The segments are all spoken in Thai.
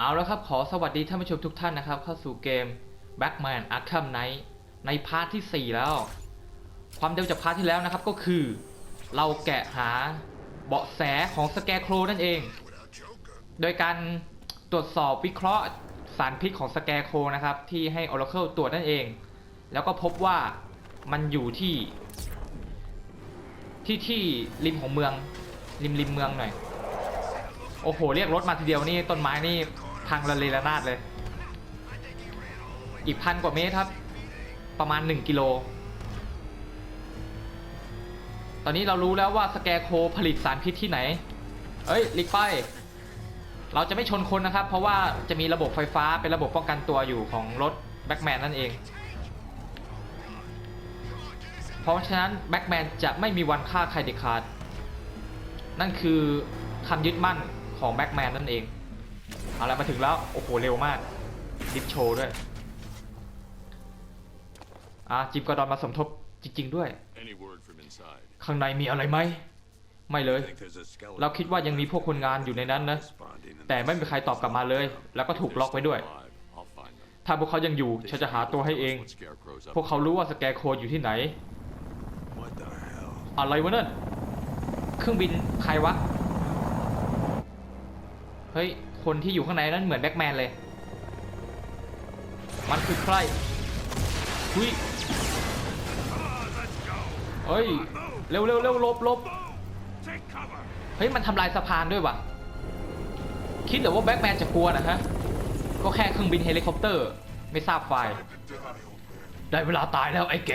เอาแล้วครับขอสวัสดีท่านผู้ชมทุกท่านนะครับ เข้าสู่เกม Batman Arkham Knight ในพาร์ทที่ 4 แล้ว ความเดิมจากพาร์ทที่แล้วนะครับก็คือ เราแกะหาเบาะแสของสแกโครนั่นเอง โดยการตรวจสอบวิเคราะห์สารพิษของสแกโครนะครับ ที่ให้ Oracle ตรวจนั่นเอง แล้วก็พบว่ามันอยู่ที่ ที่ที่ริมของเมืองริมริมเมืองหน่อยโอ้โห เรียกรถมาทีเดียวนี่ต้นไม้นี่ พังระเลระนาดเลย อีกพันกว่าเมตรครับ ประมาณ 1 กิโล ตอนนี้เรารู้แล้วว่าสแกโคผลิตสารพิษที่ไหน เอ้ยลิกไปเราจะไม่ชนคนนะครับ เพราะว่าจะมีระบบไฟฟ้าเป็นระบบป้องกันตัวอยู่ของรถแบ็กแมนนั่นเอง เพราะฉะนั้นแบ็กแมนจะไม่มีวันฆ่าใครเด็ดขาด นั่นคือคำยึดมั่นของแบ็กแมนนั่นเอง เอาละมาถึงแล้ว โอ้โห เร็วมากดิฟโชว์ด้วยอะจิมกอร์ดอนมาสมทบจริง ๆ ด้วย Any word from inside? ข้างในมีอะไรไหม ไม่เลย Think there's a skeleton เราคิดว่ายังมีพวกคนงานอยู่ในนั้นนะ responding in แต่ไม่มีใครตอบกลับมาเลย แล้วก็ถูกล็อกไว้ด้วย alive. I'll find them. ถ้าพวกเขายังอยู่ ฉันจะหาตัวให้เอง What Scarecrow's up พวกเขารู้ว่าสแกร์โคดอยู่ที่ไหน What the hell? อะไรวะนั่น เครื่องบินใครวะ เฮ้ย คนที่อยู่ข้างในนั้นเหมือนแบ็กแมนเลย มันคือใครหุยเฮ้ย เร็วเร็วเร็วลบลบเฮ้ย มันทำลายสะพานด้วยวะคิดเหรอว่าแบ็กแมนจะกลัวนะฮะ ก็แค่เครื่องบินเฮลิคอปเตอร์ ไม่ทราบไฟ ได้เวลาตายแล้วไอ้แก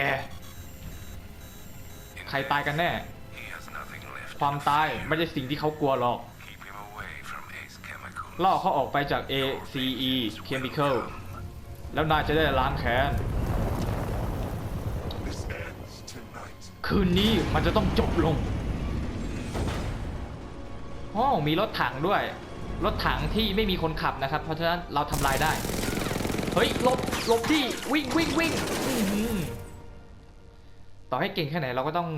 ใครตายกันแน่ ความตายไม่ใช่สิ่งที่เขากลัวหรอก ล่อเขาออกไปจาก ACE Chemical แล้วนายจะได้ล้างแค้น คืนนี้มันจะต้องจบลงอ๋อมีรถถังด้วย รถถังที่ไม่มีคนขับนะครับ เพราะฉะนั้นเราทำลายได้ เฮ้ยหลบหลบที่วิ่งวิ่งวิ่งต่อให้เก่งแค่ไหนเราก็ต้อง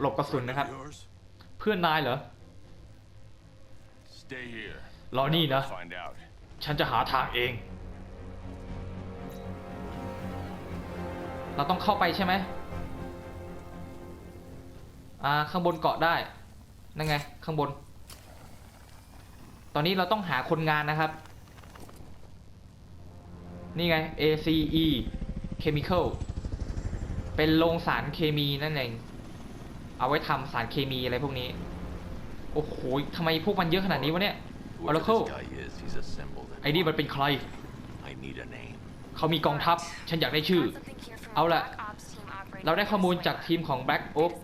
หลบกระสุนนะครับ เพื่อนนายเหรอ รอนี่นะ Find out. ฉันจะหาทางเอง เราต้องเข้าไปใช่ไหมอ่าข้างบนเกาะได้ นั่นไง ข้างบน ตอนนี้เราต้องหาคนงานนะครับ นี่ไง ACE Chemical เป็นโรงสารเคมีนั่นเอง เอาไว้ทำสารเคมีอะไรพวกนี้ โอ้โหทำไมพวกมันเยอะขนาดนี้วะเนี่ย Whoever Oracle this guy is, he's assembled ไอ้นี่มันเป็นใคร I need a name. เขามีกองทัพ ฉันอยากได้ชื่อ เอาล่ะเราได้ข้อมูลจากทีมของ Black Ops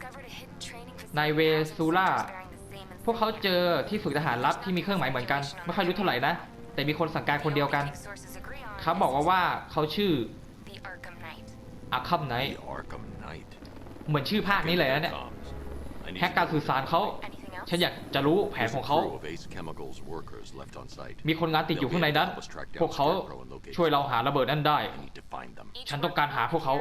นายเวซูล่า พวกเขาเจอที่ฝึกทหารลับที่มีเครื่องหมายเหมือนกัน ไม่ค่อยรู้เท่าไหร่นะ แต่มีคนสั่งการคนเดียวกัน เขาบอกว่าว่าเขาชื่ออาคัมไน The Arkham Knight. เหมือนชื่อภาคนี้เลยนะเนี่ย Comms. I need แฮกการสื่อสารเขา ฉันอยากจะรู้แผน There's ข a องเขา crew of Ace Chemicals workers left on site. มีคนงานติดอยู่ข้างในนั้น พวกเขาช่วยเราหาระเบิดนั่นได้ I need to find them. ฉันต้องการหาพวกเขา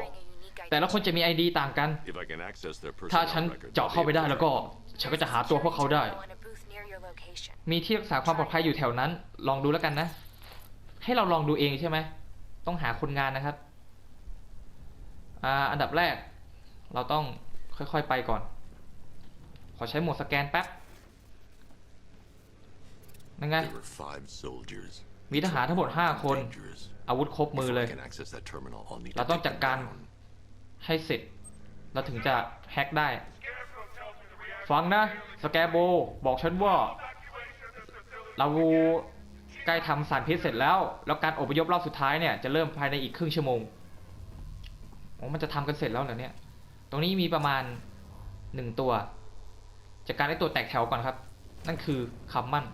แต่ละคนจะมีไอดีต่างกัน If I can access their ถ้า personnel ฉัน records, เจาะ I'll เข้า be ไป able ได้ to แล้วก็ track them. ฉันก็จะหาตัวพวกเขาได้ มีที่รักษาความปลอดภัยอยู่แถวนั้น ลองดูแล้วกันนะ ให้เราลองดูเองใช่ไหม ต้องหาคนงานนะครับอ่าอันดับแรก เราต้องค่อยๆไปก่อน ขอใช้โหมดสแกนแป๊บนั่นไง There were five soldiers. มีทหารทั้งหมด 5 คน Dangerous. อาวุธครบมือ Before เล I ย can access that terminal, I'll need เรา to ต้อง take จัด them การ down. ให้เสร็จ เราถึงจะแฮกได้ ฟังนะ สแกโบ บอกฉันว่า เราใกล้ทำสารพิษเสร็จแล้ว แล้วการอพยพรอบสุดท้ายเนี่ย จะเริ่มภายในอีกครึ่งชั่วโมงโอ้มันจะทำกันเสร็จแล้วเหรอเนี่ย ตรงนี้มีประมาณหนึ่งตัว จัดการไอ้ตัวแตกแถวก่อนครับ นั่นคือคำมั่น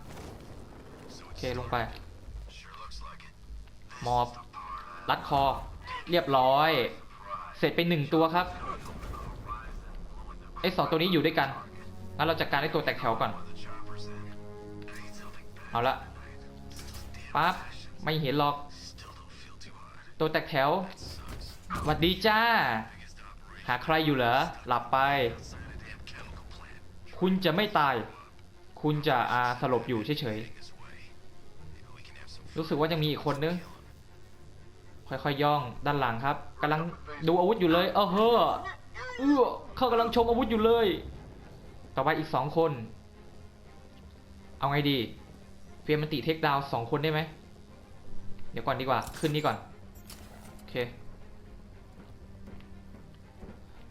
โอเคลงไปมอบรัดคอ เรียบร้อย เสร็จไปหนึ่งตัวครับไอ้สองตัวนี้อยู่ด้วยกันงั้นเราจัดการไอ้ตัวแตกแถวก่อน เอาละปั๊บไม่เห็นหรอก ตัวแตกแถวหวัดดีจ้า หาใครอยู่เหรอ หลับไป คุณจะไม่ตาย คุณจะอาสลบอยู่เฉยๆ รู้สึกว่ายังมีอีกคนนึง ค่อยๆย่องด้านหลังครับกำลังดูอาวุธอยู่เลย เออเฮ้อเออเขากำลังชมอาวุธอยู่เลย ต่อไปอีกสองคน เอาไงดี เฟียร์มันติเทคดาวสองคนได้ไหม เดี๋ยวก่อนดีกว่า ขึ้นนี่ก่อน โอเค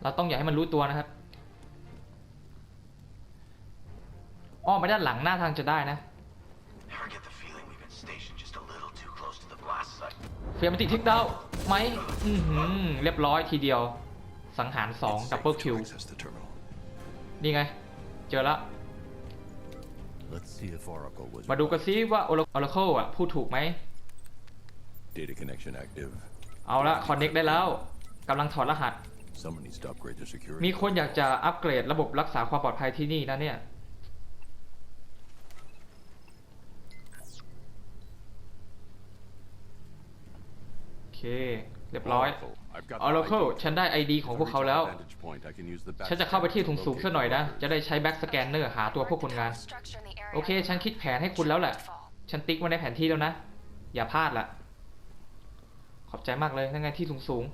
เราต้องอย่าให้มันรู้ตัวนะครับ อ้อมไปด้านหลังหน้าทางจะได้นะ Ever get the feeling we've been stationed just a little too close to the blast site? เฟียร์มันติเทคดาวน์ไหมอือหือเรียบร้อยทีเดียว สังหารสอง It's ดับเบิล safe คิว to access the terminal. นี่ไง เจอแล้ว Let's see if Oracle was มาดูกันซิว่า Oracle อะพูดถูกไหม data connection active. เอาละคอนเน็กได้แล้วกำลังถอดรหัส Someone needs to upgrade their security. มีคนอยากจะอัปเกรดระบบรักษาความปลอดภัยที่นี่นะเนี่ย เค เรียบร้อย Oracle, I've got the Oracle ID. ฉันได้ ID ของพวกเขาแล้ว Vantage point, I can use the ฉันจะเข้าไปที่ถุงสูง locate ซะหน่อยนะ workers. จะได้ใช้แบ็กสแกนเนอร์หาตัวพวกคนงาน โอเค ฉันคิดแผนให้คุณแล้วแหละ ฉันติ๊กไว้ในแผนที่แล้วนะ อย่าพลาดล่ะขอบใจมากเลย นั่นไงที่สูงสูง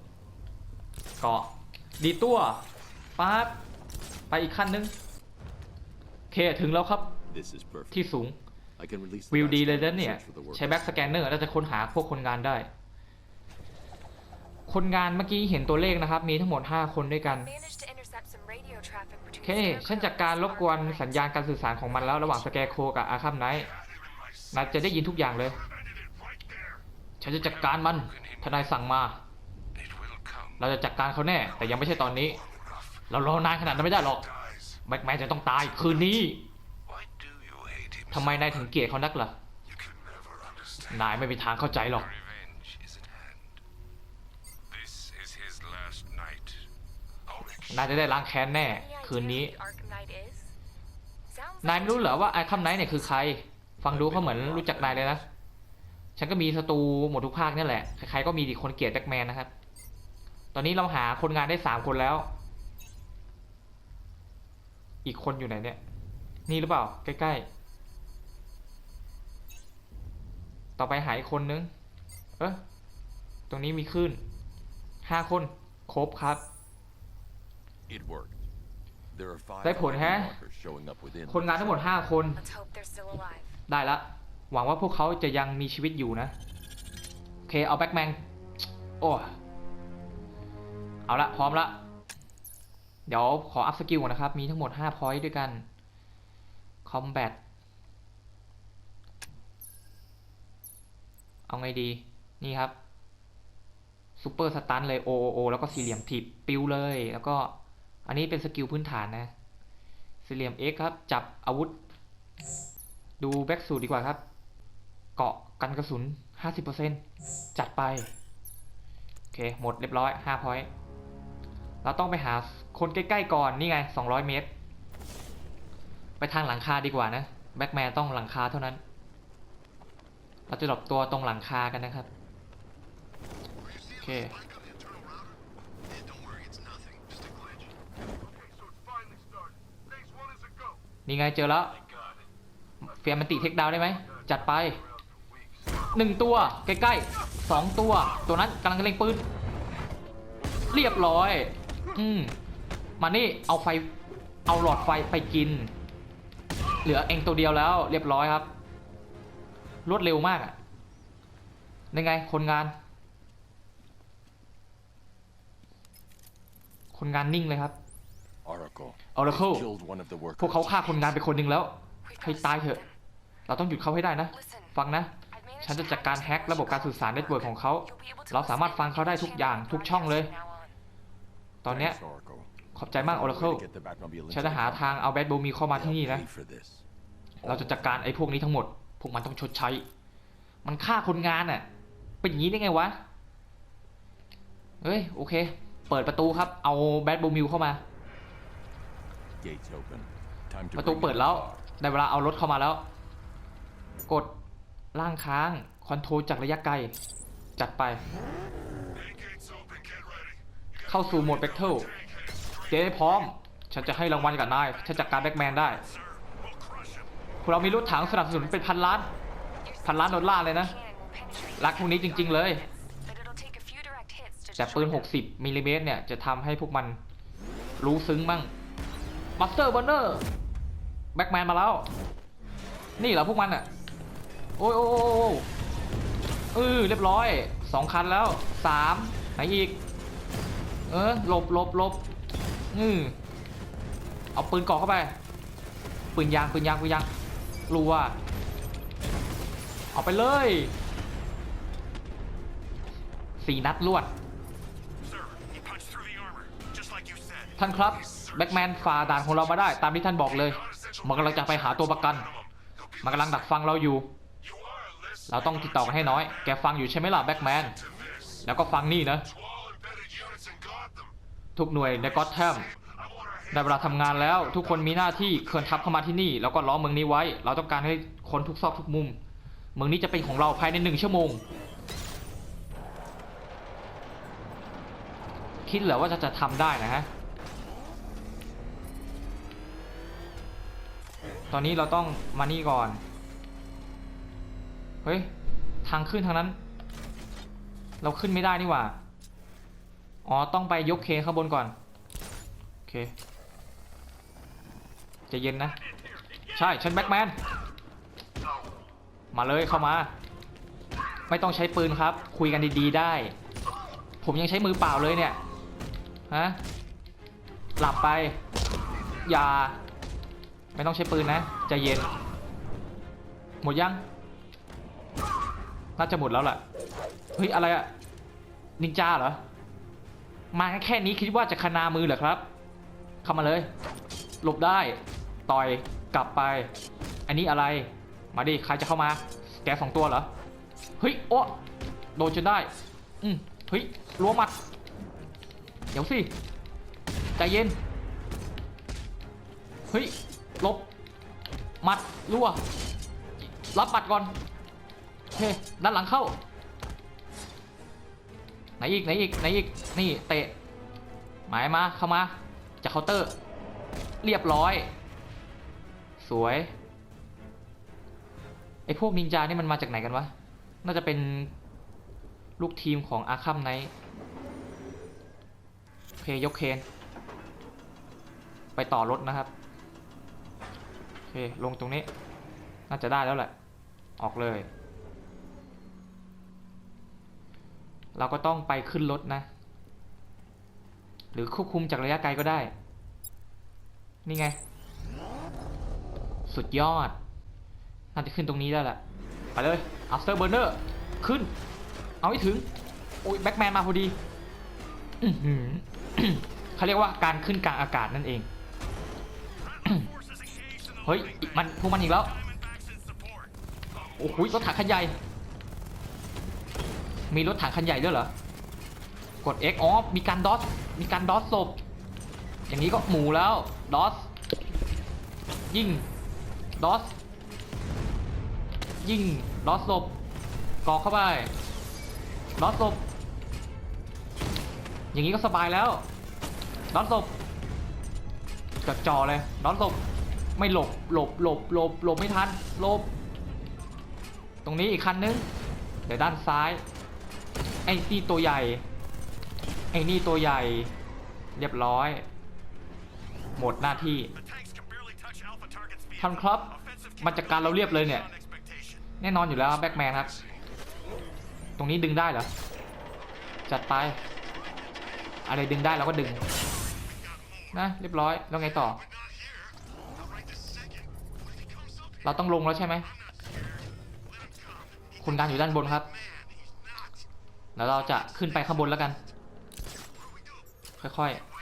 ๆเกาะ ดีตัวปั๊บไปอีกขั้นนึงโอเคถึงแล้วครับ This is perfect. ที่สูง I can release the วิว guys ดี to เลยนะเนี่ย search for the ใช้ workers. แบ็กสแกนเนอร์แล้วจะค้นหาพวกคนงานได้ คนงานเมื่อกี้เห็นตัวเลขนะครับ มีทั้งหมด 5 คนด้วยกันโอเค ฉันจัดการรบกวนสัญญาณการสื่อสารของมันแล้วระหว่างสแกโคกับอาคัมไนท์นายจะได้ยินทุกอย่างเลย ฉันจะจัดการมันทนายสั่งมา It will come. เราจะจัดการเขาแน่ แต่ยังไม่ใช่ตอนนี้ เรารอนานขนาดนั้นไม่ได้หรอก Dies. แบ็กแมนจะต้องตายคืนนี้ Why do you hate him? ทำไมนายถึงเกลียดเขานักล่ะ You can never understand. นายไม่มีทางเข้าใจหรอก นายจะได้ล้างแค้นแน่ คืนนี้ นายไม่รู้เหรอว่าไอคัมไนท์เนี่ยคือใคร ฟังดูเขาเหมือนรู้จักนายเลยนะ ฉันก็มีศัตรูหมดทุกภาคนี่แหละ ใครๆก็มีดีคนเกลียดแบ็กแมนนะครับ ตอนนี้เราหาคนงานได้สามคนแล้ว อีกคนอยู่ไหนเนี่ย นี่หรือเปล่า ใกล้ๆ ต่อไปหาอีกคนนึง เอ๊ะตรงนี้มีขึ้นห้าคน ครบครับ It worked. There are five ได้ผลแฮะ markers showing up within. คนงานทั้งหมดห้าคนได้ละ หวังว่าพวกเขาจะยังมีชีวิตอยู่นะ โอเค เอาแบ็กแมน โอ้ เอาละพร้อมละ เดี๋ยวขออัพสกิลก่อนนะครับ มีทั้งหมด5พอยต์ด้วยกัน Combat เอาไงดี นี่ครับซูเปอร์สตันเลย O O O แล้วก็สี่เหลี่ยมถีบปิวเลย แล้วก็ อันนี้เป็นสกิลพื้นฐานนะสี่เหลี่ยม X ครับ จับอาวุธ ดูแบ็กสูตรดีกว่าครับ เกาะกันกระสุน 50%จัดไป โอเค หมดเรียบร้อย5พอยต์เราต้องไปหาคนใกล้ ๆ ก่อน นี่ไง 200 เมตร ไปทางหลังคาดีกว่านะ แบ็กแมนต้องหลังคาเท่านั้น เราจะหลบตัวตรงหลังคากันนะครับ โอเค นี่ไงเจอแล้วเฟียร์มันติเทคดาวได้ไหมจัดไปหนึ่งตัวใกล้ๆสองตัว ตัวนั้นกำลังเล็งปืนเรียบร้อย อืมมานี่เอาไฟเอาหลอดไฟไปกิน เหลือเองตัวเดียวแล้วเรียบร้อยครับ รวดเร็วมากอะนี่ไง คนงาน คนงานนิ่งเลยครับ Oracle. Oracle. They killed one of the พวกเขา workers. ฆ่าคนงานไปคนหนึ่งแล้ว ให้ตายเถอะ เราต้องหยุดเขาให้ได้นะ ฟังนะ ฉันจะจัดการแฮ็กระบบการสื่อสารเน็ตเวิร์กของเขา เราสามารถฟังเขาได้ทุกอย่างทุกช่องเลย ตอนเนี้ย Thanks, Oracle. ขอบใจมาก Find a way Oracle to get the Batmobile ฉัน into จะหา the ทางเอาแบทบูมีเข้ามา tunnel. ที่นี่ They'll นะ pay for this. เราจะจัดการไอ้พวกนี้ทั้งหมด พวกมันต้องชดใช้ มันฆ่าคนงานอะ เป็นอย่างนี้ได้ไงวะ เฮ้ย โอเค เปิดประตูครับ เอาแบทบูมิวเข้ามา Gates open. Time to ประตู bring เปิด the แล้ว car. ได้เวลาเอารถเข้ามาแล้ว กดล่างค้าง คอนโทรลจากระยะไกล จัดไป เข้าสู่โหมดแบทเทิลเจ๊พร้อม ฉันจะให้รางวัลกับนาย ฉันจัดการแบ็กแมนได้ พวกเรามีรถถังสนับสนุนเป็นพันล้าน พันล้านดอลลาร์เลยนะ รักพวกนี้จริง ๆ เลย แต่ปืน 60มิลลิเมตรเนี่ย จะทำให้พวกมันรู้ซึ้งมั่ง บัสเตอร์บันเนอร์แบ็กแมนมาแล้ว นี่เหรอพวกมันอะโอ้ยโอ้ยโอ้ยโอ้ยเออเรียบร้อยสองคันแล้วสามไหนอีก เออหลบหลบหลบอือเอาปืนเกาะเข้าไป ปืนยางปืนยางปืนยางรัวเอาไปเลยสี่นัดลวด Sir, he punched through the armor, just like you said. ท่านครับ แบ็กแมนฝ่าด่านของเรามาได้ ตามที่ท่านบอกเลย มันกำลังจะไปหาตัวประกัน มันกำลังดักฟังเราอยู่ เราต้องติดต่อกันให้น้อย แกฟังอยู่ใช่ไหมล่ะแบ็กแมน แล้วก็ฟังนี่นะ ทุกหน่วยในก็อตแทมได้เวลาทำงานแล้ว ทุกคนมีหน้าที่เคลื่อนทัพเข้ามาที่นี่ แล้วก็ล้อมเมืองนี้ไว้ เราต้องการให้คนทุกซอกทุกมุม เมืองนี้จะเป็นของเราภายในหนึ่งชั่วโมง คิดเหรอว่าจะจะทำได้นะฮะ ตอนนี้เราต้องมานี่ก่อน เฮ้ย ทางขึ้นทางนั้น เราขึ้นไม่ได้นี่หว่า อ๋อ ต้องไปยกเคข้างบนก่อน โอเค จะเย็นนะ ใช่ ฉันแบ็กแมน มาเลยเข้ามา ไม่ต้องใช้ปืนครับ คุยกันดีๆได้ ผมยังใช้มือเปล่าเลยเนี่ย ฮะ หลับไป อย่า ไม่ต้องใช้ปืนนะใจเย็น หมดยัง น่าจะหมดแล้วแหละเฮ้ย อะไรอะนินจาเหรอ มาแค่นี้คิดว่าจะคนามือเหรอครับ เข้ามาเลย หลบได้ ต่อย กลับไป อันนี้อะไร มาดิ ใครจะเข้ามา แกสองตัวเหรอ เฮ้ย โอ้โดนจนได้ อืมเฮ้ยล้วงมัด เดี๋ยวสิ ใจเย็น เฮ้ย ลบมัดรั่วรับหมัดก่อนโอเคด้านหลังเข้า ไหนอีกไหนอีกไหนอีกนี่เตะหมายมาเข้ามาจากเคาน์เตอร์ เรียบร้อย สวยไอพวกนินจานี่มันมาจากไหนกันวะ น่าจะเป็นลูกทีมของอาคัมไนท์โอเคยกเคน ไปต่อรถนะครับ เคลงตรงนี้ น่าจะได้แล้วแหละ ออกเลย เราก็ต้องไปขึ้นรถนะ หรือควบคุมจากระยะไกลก็ได้ นี่ไง สุดยอด น่าจะขึ้นตรงนี้ได้แหละ ไปเลย after burner ขึ้น เอาให้ถึง โอ้ยแบ็กแมนมาพอดีอเขาเรียกว่าการขึ้นกลางอากาศนั่นเอง เฮ้ยมันพวกมันอีกแล้ว โอ้โหรถถังคันใหญ่ มีรถถังคันใหญ่ด้วยเหรอ กด X อ๋อมีการดอส มีการดอสศพ อย่างนี้ก็หมูแล้ว ดอส ยิง ดอส ยิง ดอสศพกอกเข้าไป ดอสศพ อย่างนี้ก็สบายแล้ว ดอสศพกระจอเลย ดอสศพ ไม่หลบหลบหลบหลบหลบไม่ทันหลบ ตรงนี้อีกคันนึงเดี๋ยวด้านซ้าย ไอ้นี่ตัวใหญ่ ไอ้นี่ตัวใหญ่ เรียบร้อย หมดหน้าที่ท่านครับมาจัดการเราเรียบเลยเนี่ย แน่นอนอยู่แล้วแบ็กแมนครับ ตรงนี้ดึงได้เหรอ จัดไป อะไรดึงได้เราก็ดึง นะ เรียบร้อย แล้วไงต่อ เราต้องลงแล้วใช่ไหมคุณการอยู่ด้านบนครับ แล้วเราจะขึ้นไปข้างบนแล้วกัน ค่อยๆ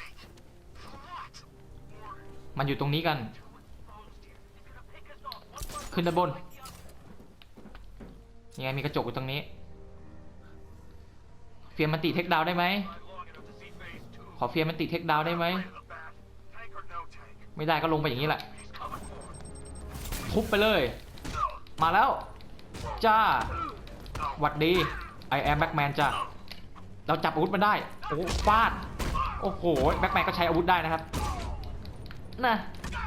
มันอยู่ตรงนี้กัน ขึ้นด้านบน ยังไงมีกระจกอยู่ตรงนี้ เฟียร์มันติเทคดาวได้ไหม ขอเฟียร์มันติเทคดาวได้ไหม ไม่ได้ก็ลงไปอย่างนี้แหละ ทุบไปเลย มาแล้ว จ้าหวัดดี I am Backman จ้าเราจับอาวุธมันได้ โอ้ฟาด โอ้โห แบ็กแมนก็ใช้อาวุธได้นะครับนะ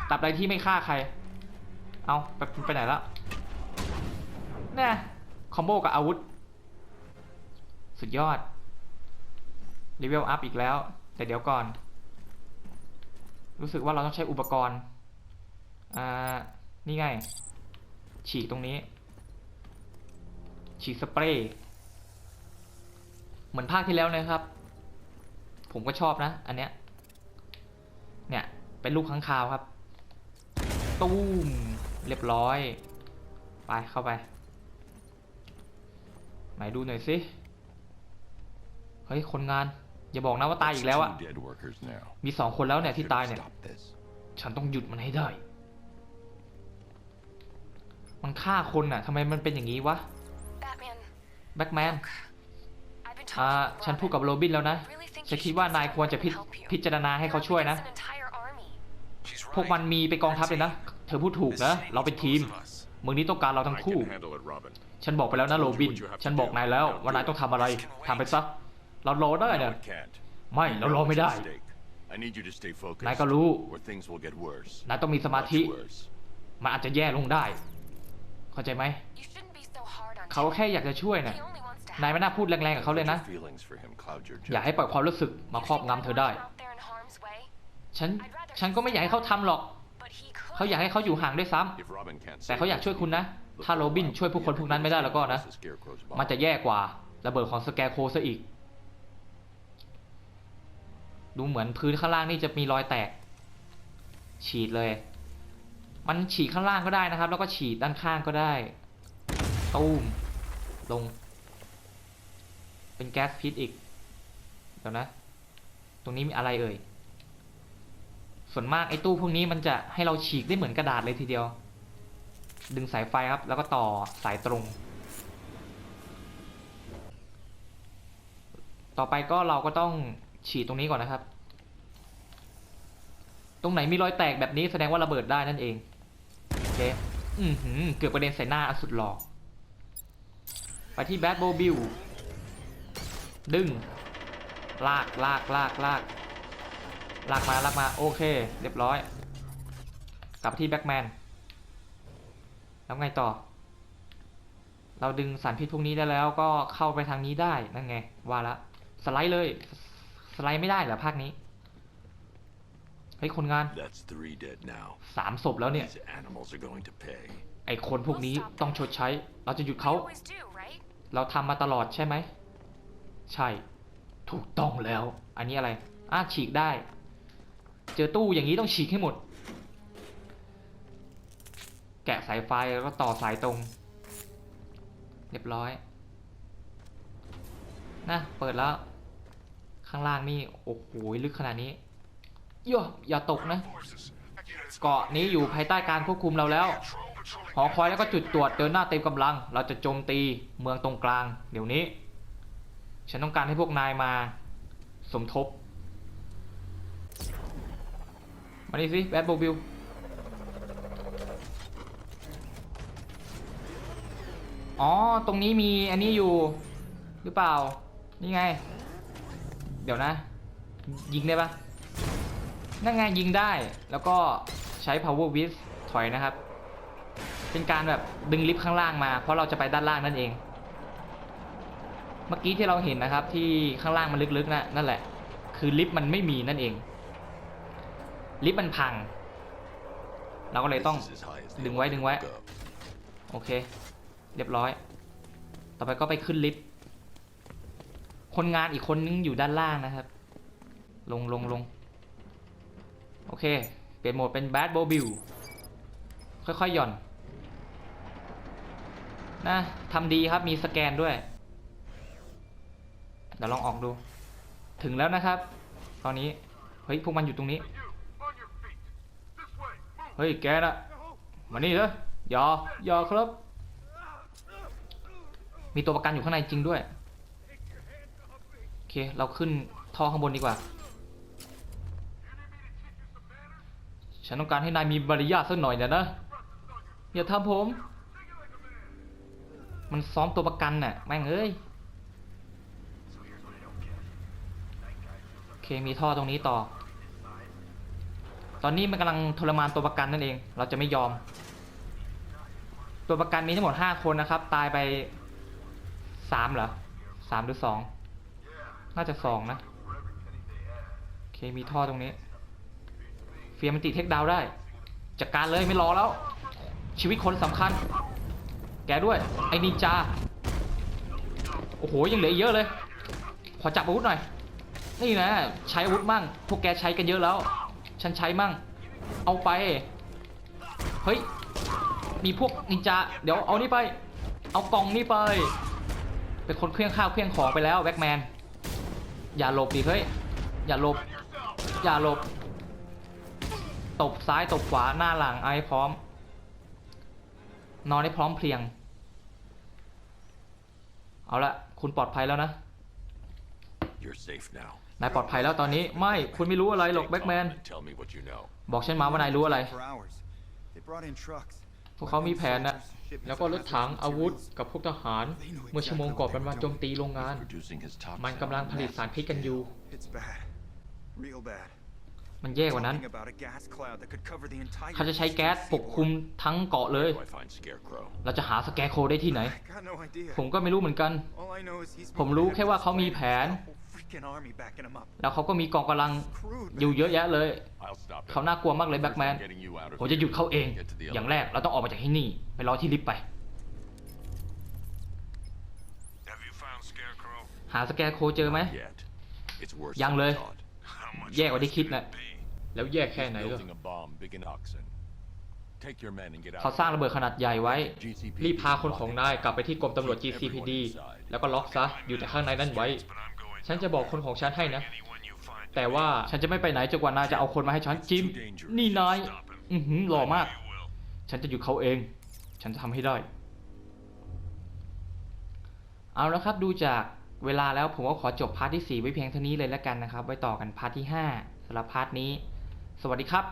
ตับใดที่ไม่ฆ่าใคร เอาไปไปไหนแล้วน่ะคอมโบกับอาวุธ สุดยอดรีเวลอัพอีกแล้ว แต่เดี๋ยวก่อน รู้สึกว่าเราต้องใช้อุปกรณ์ อ่า นี่ไง ฉีดตรงนี้ ฉีดสเปรย์เหมือนภาคที่แล้วนะครับ ผมก็ชอบนะ อันเนี้ย เนี่ย เป็นลูกค้างคาวครับ ตู้ม เรียบร้อย ไปเข้าไป ไหนดูหน่อยสิ เฮ้ย คนงาน อย่าบอกนะว่าตายอีกแล้วอะ Two dead workers now. มีสองคนแล้วเนี่ยที่ Should ตายเนี่ย Stop this. ฉันต้องหยุดมันให้ได้ มันฆ่าคนน่ะทำไมมันเป็นอย่างนี้วะ Batman, แบ็กแมน I've been อ่า talking with ฉันพูดกับ Robin. โรบินแล้วนะ I really think ฉัน you คิด should ว่านาย consider ควรจะพิ letting him help you. พิจารณาให้เขา You're ช่วย up นะ against an entire army. She's พวกมัน right. มีไปกองทัพเลยนะ เธอพูดถูก This นะ city เราเป็น needs ทีม both of us. เมืองนี้ต้องการเราทั้ง I คู่ can handle it, Robin. ฉันบอกไปแล้วนะโรบิน ฉันบอกนายแล้วว่านายต้องทำอะไรทำไปซะ เรารอได้ No, เนี่ย it can't. ไม่ เรารอ Now ไม่ it's ได้ at stake. I need you to stay focused. นายก็รู้ Or things will get worse. นายต้องมีสมาธิ Much worse. มันอาจจะแย่ลงได้ เข้าใจไหม You shouldn't be so hard on เขา Tim. แค่อยากจะช่วยน่ะ He only wants to นาย help. ไม่น่าพูดแรงๆกับเขาเลยนะ Let your feelings for him cloud your อย่าให้ judgment. ปล่อยความรู้สึกมา You ครอบ think งำ I เธอ want ได้ him out there in harm's way? ฉัน ฉันก็ไม่อยากให้เขาทำหรอก But he could. เขาอยากให้เขาอยู่ห่างด้วยซ้ำ If Robin can't แต่ save เขาอยาก you, ช่วยคุณนะ look ถ้า for โรบิน Robin. ช่วยพวกคนพวกนั้นไม่ได้แล้วก็นะ This is Scarecrow's bomb. มันจะแย่กว่าระเบิดของสแกโคซะอีก ดูเหมือนพื้นข้างล่างนี่จะมีรอยแตก ฉีดเลย มันฉีดข้างล่างก็ได้นะครับ แล้วก็ฉีดด้านข้างก็ได้ตูมลง เป็นแก๊สพิษอีกเดี๋ยวนะ ตรงนี้มีอะไรเอ่ย ส่วนมากไอ้ตู้พวกนี้มันจะให้เราฉีกได้เหมือนกระดาษเลยทีเดียว ดึงสายไฟครับ แล้วก็ต่อสายตรง ต่อไปก็เราก็ต้องฉีดตรงนี้ก่อนนะครับ ตรงไหนมีรอยแตกแบบนี้แสดงว่าระเบิดได้นั่นเอง เค อือหือ เกือบประเด็นใส่หน้าอสุดหล่อไปที่แบดโบบิลดึง ลากลากลากลากลากมาลากมา โอเค เรียบร้อย กลับที่แบ็กแมน แล้วไงต่อ เราดึงสารพิษพวกนี้ได้แล้วก็เข้าไปทางนี้ได้ นั่นไง ว่าละ สไลด์เลย สไลด์ไม่ได้เหรอภาคนี้ เฮ้ยคนงาน That's three dead now. สามศพแล้วเนี่ย These animals are going to pay. ไอคนพวกนี้ต้องชดใช้ เราจะหยุด We เขา always do, right? เราทำมาตลอดใช่ไหม ใช่ ถูกต้องแล้ว อันนี้อะไรอะฉีกได้ เจอตู้อย่างนี้ต้องฉีกให้หมด แกะสายไฟแล้วก็ต่อสายตรง เรียบร้อย นะ เปิดแล้ว ข้างล่างนี่ โอ้โห ลึกขนาดนี้โย่อย่าตกนะ Forces. Units เกาะนี้อยู่ภายใต้การควบคุมเราแล้ว control patrolling หอคอยแล้วก็จุดตรวจเดินหน้าเต็มกำลัง เราจะโจมตีเมืองตรงกลาง เดี๋ยวนี้ ฉันต้องการให้พวกนายมา สมทบ มานี่สิแบดโบบิลอ๋อ ตรงนี้มีอันนี้อยู่ หรือเปล่า นี่ไง เดี๋ยวนะ ยิงได้ปะ นั่นไงยิงได้ แล้วก็ใช้ power w i s ถอยนะครับ เป็นการแบบดึงลิฟต์ข้างล่างมา เพราะเราจะไปด้านล่างนั่นเอง เมื่อกี้ที่เราเห็นนะครับ ที่ข้างล่างมันลึกๆนะนั่นแหละ คือลิฟต์มันไม่มีนั่นเอง ลิฟต์มันพัง เราก็เลยต้องดึงไว้ดึงไว้ โอเค เรียบร้อย ต่อไปก็ไปขึ้นลิฟต์ คนงานอีกคนนึงอยู่ด้านล่างนะครับ ลงลงลง โอเค เปลี่ยนโหมดเป็นแบดโบบิลค่อยๆหย่อน นะทำดีครับมีสแกนด้วย เดี๋ยวลองออกดู ถึงแล้วนะครับ ตอนนี้ เฮ้ย พวกมันอยู่ตรงนี้ เฮ้ย แกน่ะมานี่เถอะอย่อย่าครับ มีตัวประกันอยู่ข้างในจริงด้วย โอเค เราขึ้นท่อข้างบนดีกว่า ฉันต้องการให้นายมีมารยาทสักหน่อยนี่ยนะ อย่าทำผม มันซ้อมตัวประกันน่ะ แม่งเอ้ย โอเค มีท่อตรงนี้ต่อ ตอนนี้มันกำลังทรมานตัวประกันนั่นเอง เราจะไม่ยอม ตัวประกันมีทั้งหมดห้าคนนะครับ ตายไปสามเหรอสามหรือสองน่าจะสองนะ โอเค มีท่อตรงนี้ เฟียมันติเทคดาวได้ จัดการเลยไม่รอแล้ว ชีวิตคนสำคัญ แกด้วย ไอ้นินจา โอ้โห ยังเหลืออีกเยอะเลย ขอจับอาวุธหน่อย นี่นะ ใช้อาวุธมั่ง พวกแกใช้กันเยอะแล้ว ฉันใช้มั่ง เอาไป เฮ้ย มีพวกนินจา เดี๋ยวเอานี่ไป เอากล่องนี่ไป เป็นคนเครื่องข้าวเครื่องของไปแล้วแบ็กแมน อย่าหลบดิเฮ้ย อย่าหลบ อย่าหลบ ตบซ้ายตบขวาหน้าหลังไอาให้พร้อม นอนให้พร้อมเพรียง เอาละคุณปลอดภัยแล้วนะ You're safe now. นายปลอดภัยแล้วตอนนี้ไม่คุณไม่รู้อะไรหรอกแบ็กแมน And tell me what you know. บอกฉันมาว่านายรู้อะไร For hours. They brought in trucks. พวกเขามีแผนนะ Shipments แล้วก็รถถังอาวุธกับพวกทหาร เมื่อชั่วโมงก่อนมันมาโจมตีโรงงาน Producing his top มันกำลังผลิตสารพิษกันอยู่ It's bad. Real bad. มันแย่กว่านั้น Talking about a gas cloud that could cover the entire เขาจะใช้แก๊สปกคลุมทั้งเกาะเลย Do I find Scarecrow? เราจะหาสแกร์โคได้ที่ไหน I got no idea. ผมก็ไม่รู้เหมือนกัน All I know is he's ผมรู้แค่ว่าเขามีแผน A whole freaking army backing him up. แล้วเขาก็มีกองกำลัง Crude. อยู่เยอะแยะเลย I'll stop เขา him. น่ากลัวมากเลยแบ็กแมน Getting you out of ผมจะหยุดเขาเอง here. Get to the อย่างแรกเราต้องออกมาจากที่นี่ ไปรอที่ลิฟต์ไป Have you found Scarecrow? หาสแกร์โคเจอไหม Yet. It's worse ยัง than เลย I thought. How much แย่กว่าที่คิด worse นะ could it be? แล้วแย่แค่ He's ไหนล่ะ building a bomb big in Oxen. Take your men and get out. เขา of สร้าง here. ระเบิดขนาดใหญ่ไว้ รีบพาคนของนายกลับไปที่กรมตำรวจ GCPD แล้วก็ล็อกซะ อยู่แต่ข้างในนั้นไว้ But I'm going ฉันจะบอกคนของฉันให้นะ anyone you find แต่ว่าฉันจะไม่ไปไหนจนกว่านายจะเอาคนมาให้ฉันจิม นี่นาย อือหือหล่อมาก you will. ฉันจะหยุดเขาเอง ฉันจะทำให้ได้ เอาละครับดูจากเวลาแล้วผมก็ขอจบพาร์ทที่ 4 ไว้เพียงเท่านี้เลยแล้วกันนะครับ ไว้ต่อกันพาร์ทที่ 5สำหรับพาร์ทนี้ สวัสดีครับ